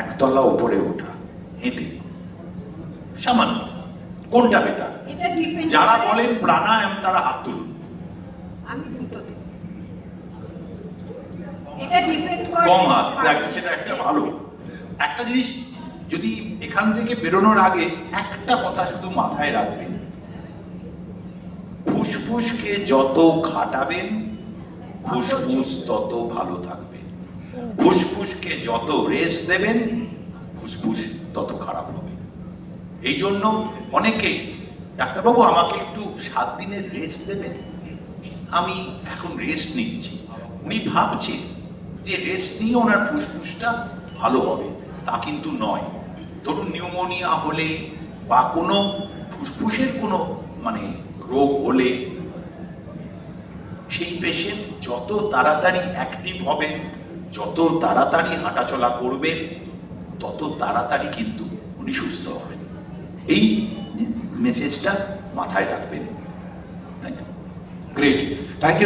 একতলা উপরে ওঠা হেঁটে। সামান্য কোনটা বেটার যারা বলেন প্রাণায়াম তারা হাত তুলুন। আমি দুটোতে কম হাত সেটা একটা ভালো। একটা জিনিস যদি এখান থেকে বেরোনোর আগে একটা কথা শুধু মাথায় রাখবেন। ফুসফুসকে যত খাটাবেন ফুসফুস তত ভালো থাকবে। ফুসফুসকে যত রেস্ট দেবেন, ফুসফুস তত খারাপ হবে। এই জন্য ডাক্তারবাবু আমাকে একটু সাত দিনের রেস্ট দেবেন? আমি এখন রেস্ট নিচ্ছি। উনি ভাবছেন যে রেস্ট নিয়ে ওনার ফুসফুসটা ভালো হবে, তা কিন্তু নয়। ধরুন নিউমোনিয়া হলে বা কোনো ফুসফুসের কোনো মানে রোগ হলে সেই পেশেন্ট যত তাড়াতাড়ি অ্যাক্টিভ হবেন যত তাড়াতাড়ি হাঁটাচলা করবেন, তত তাড়াতাড়ি কিন্তু উনি সুস্থ হবেন। এই মেসেজটা মাথায় রাখবেন। Thank you great thank you